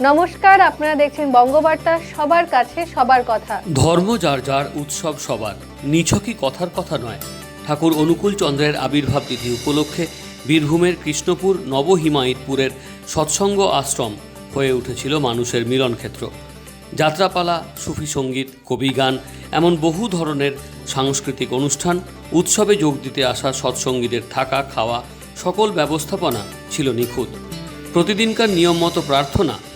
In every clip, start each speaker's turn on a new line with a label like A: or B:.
A: নমস্কার, আপনারা দেখছেন বঙ্গবার্তা, সবার কাছে সবার কথা।
B: ধর্ম যার যার, উৎসব সবার। নিছকই কথার কথা নয়। ঠাকুর অনুকূল চন্দ্রের আবির্ভাব তিথি উপলক্ষে বীরভূমের কৃষ্ণপুর নবহিমায়িতপুরের সৎসঙ্গ আশ্রম হয়ে উঠেছিল মানুষের মিলনক্ষেত্র। যাত্রাপালা, সুফি সংগীত, কবি গান, এমন বহু ধরনের সাংস্কৃতিক অনুষ্ঠান উৎসবে যোগ দিতে আসা সৎসঙ্গীদের থাকা, খাওয়া সকল ব্যবস্থাপনা ছিল নিখুঁত। প্রতিদিনকার নিয়ম মতো প্রার্থনা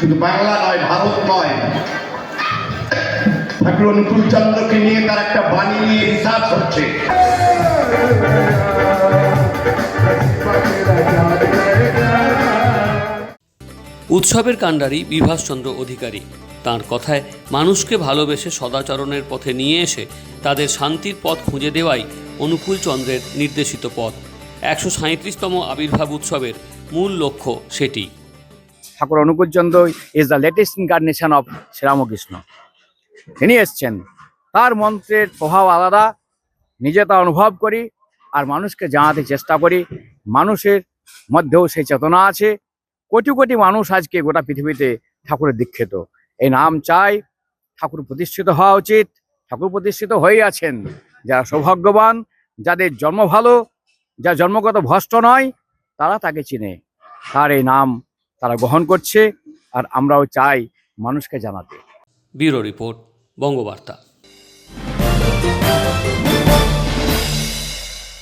C: শুধু বাংলা নয়, ভারত নয়। ঠাকুর অনুকূল চন্দ্রকে নিয়ে তার একটা বাণী নিয়ে রিসার্চ হচ্ছে।
B: উৎসবের কাণ্ডারি বিভাসচন্দ্র অধিকারী। তার কথায় মানুষকে ভালোবেসে সদাচরণের পথে নিয়ে এসে তাদের শান্তির পথ খুঁজে দেওয়াই অনুকূল চন্দ্রের নির্দেশিত পথ। একশো সাঁত্রিশতম আবির্ভাব উৎসবের মূল লক্ষ্য সেটি।
D: Thakur Anukul Chandra is the latest incarnation of Sri Ramakrishna. তিনি এসছেন। তার মন্ত্রের প্রভাব আলাদা। নিজে তা অনুভব করি আর মানুষকে জানাতে চেষ্টা করি। মানুষের মধ্যেও সেই চেতনা আছে। কোটি কোটি মানুষ আজকে গোটা পৃথিবীতে ঠাকুরের দীক্ষিত। এই নাম চাই ঠাকুর প্রতিষ্ঠিত হওয়া উচিত। ঠাকুর প্রতিষ্ঠিত হয়ে আছেন। যারা সৌভাগ্যবান, যাদের জন্ম ভালো যা জন্মগত ভ্রষ্ট নয়, তারা তাকে চিনে। তার এই নাম তারা গ্রহণ করছে আর আমরাও চাই মানুষকে জানাতে।
B: Bureau report Bangabarta.